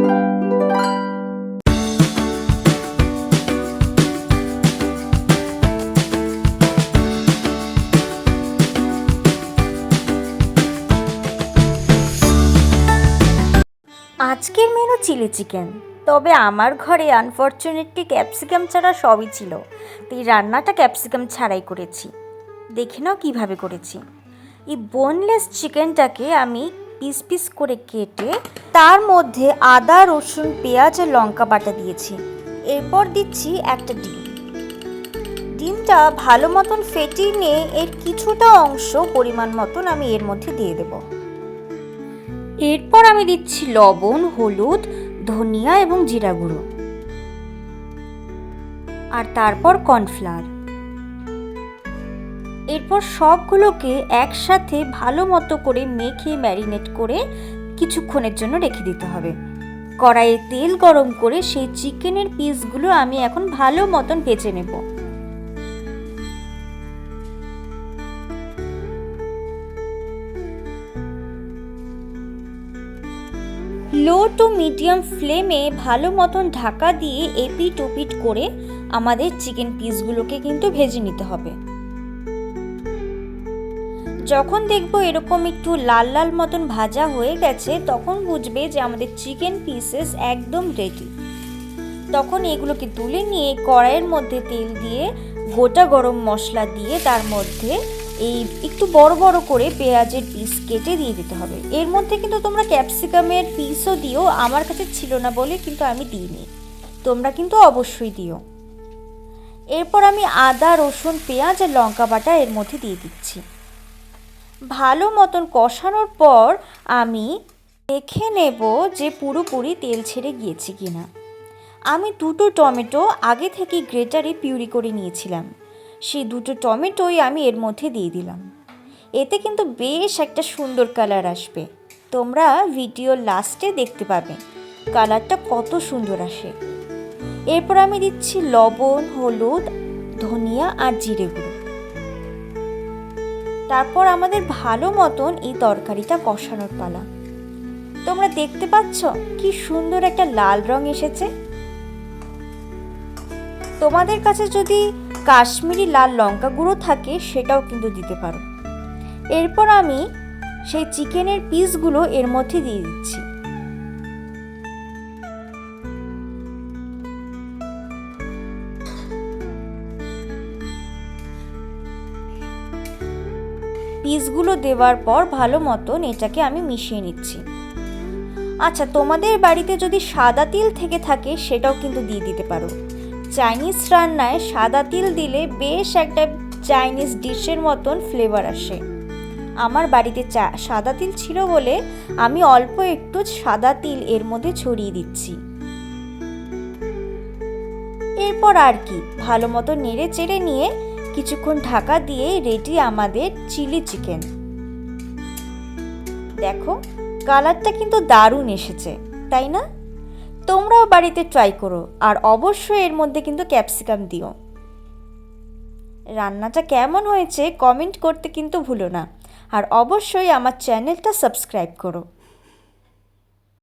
আজকের menu chilli chicken তবে আমার ঘরে আনফর্চুনেটলি ক্যাপসিকাম ছাড়া সবই ছিল। তো এই রান্নাটা ক্যাপসিকাম ছাড়াই করেছি। দেখে নাও কীভাবে করেছি। এই বোনলেস চিকেনটাকে আমি পিস পিস করে কেটে তার মধ্যে আদা, রসুন, পেঁয়াজ আর লঙ্কা বাটা দিয়েছি। এরপর দিচ্ছি একটা ডিম। ডিমটা ভালো মতন ফেটিয়ে নিয়ে এর কিছুটা অংশ পরিমাণ মতন আমি এর মধ্যে দিয়ে দেবো। এরপর আমি দিচ্ছি লবণ, হলুদ, ধনিয়া এবং জিরা গুঁড়ো। আর তারপর কর্নফ্লাওয়ার। এরপর সবগুলোকে একসাথে ভালো মতো করে মেখে ম্যারিনেট করে কিছুক্ষণের জন্য রেখে দিতে হবে। কড়াইয়ে তেল গরম করে সেই চিকেনের পিসগুলো আমি এখন ভালো মতন ভেজে নেব। লো টু মিডিয়াম ফ্লেমে ভালো মতন ঢাকা দিয়ে এপিট ওপিট করে আমাদের চিকেন পিসগুলোকে কিন্তু ভেজে নিতে হবে। যখন দেখব এরকম একটু লাল লাল মতন ভাজা হয়ে গেছে, তখন বুঝবে যে আমাদের চিকেন পিসেস একদম রেডি তখন এগুলোকে তুলে নিয়ে কড়াইয়ের মধ্যে তেল দিয়ে, গোটা গরম মশলা দিয়ে তার মধ্যে এই একটু বড় বড় করে পেঁয়াজের পিস কেটে দিয়ে দিতে হবে। এর মধ্যে কিন্তু তোমরা ক্যাপসিকামের পিসও দিও, আমার কাছে ছিল না বলে কিন্তু আমি দিইনি। তোমরা কিন্তু অবশ্যই দিও। এরপর আমি আদা, রসুন, পেঁয়াজ আর লঙ্কা বাটা এর মধ্যে দিয়ে দিচ্ছি। ভালো মতন কষানোর পর আমি দেখে নেব যে পুরোপুরি তেল ছেড়ে গিয়েছে কিনা। আমি দুটো টমেটো আগে থেকে গ্রেটারে পিউরি করে নিয়েছিলাম। সেই দুটো টমেটোই আমি এর মধ্যে দিয়ে দিলাম। এতে কিন্তু বেশ একটা সুন্দর কালার আসবে। তোমরা ভিডিও লাস্টে দেখতে পাবে কালারটা কত সুন্দর আসে। এরপর আমি দিচ্ছি লবণ, হলুদ, ধনিয়া আর জিরে গুঁড়ো। তারপর আমাদের ভালো মতন এই তরকারিটা কষানোর পালা। তোমরা দেখতে পাচ্ছ কি সুন্দর একটা লাল রং এসেছে। তোমাদের কাছে যদি কাশ্মীরি লাল লঙ্কা গুঁড়ো থাকে সেটাও কিন্তু দিতে পারো। এরপর আমি সেই চিকেনের পিসগুলো এর মধ্যে দিয়ে দিচ্ছি। পিসগুলো দেওয়ার পর ভালো মতন এটাকে আমি মিশিয়ে নিচ্ছি। আচ্ছা তোমাদের বাড়িতে যদি সাদা তিল থেকে থাকে, সেটাও কিন্তু দিয়ে দিতে পারো। চাইনিজ রান্নায় সাদা তিল দিলে বেশ একটা চাইনিজ ডিশের মতন ফ্লেভার আসে। আমার বাড়িতে চা, সাদা তিল ছিল বলে আমি অল্প একটু সাদা তিল এর মধ্যে ছড়িয়ে দিচ্ছি। এরপর আর কি, ভালো মতো নেড়ে চেড়ে নিয়ে কিছুক্ষণ ঢাকা দিয়ে রেডি আমাদের চিলি চিকেন। দেখো, কালারটা কিন্তু দারুণ এসেছে, তাই না? তোমরাও বাড়িতে ট্রাই করো, আর অবশ্যই এর মধ্যে কিন্তু ক্যাপসিকাম দিও। রান্নাটা কেমন হয়েছে কমেন্ট করতে কিন্তু ভুলো না, আর অবশ্যই আমার চ্যানেলটা সাবস্ক্রাইব করো।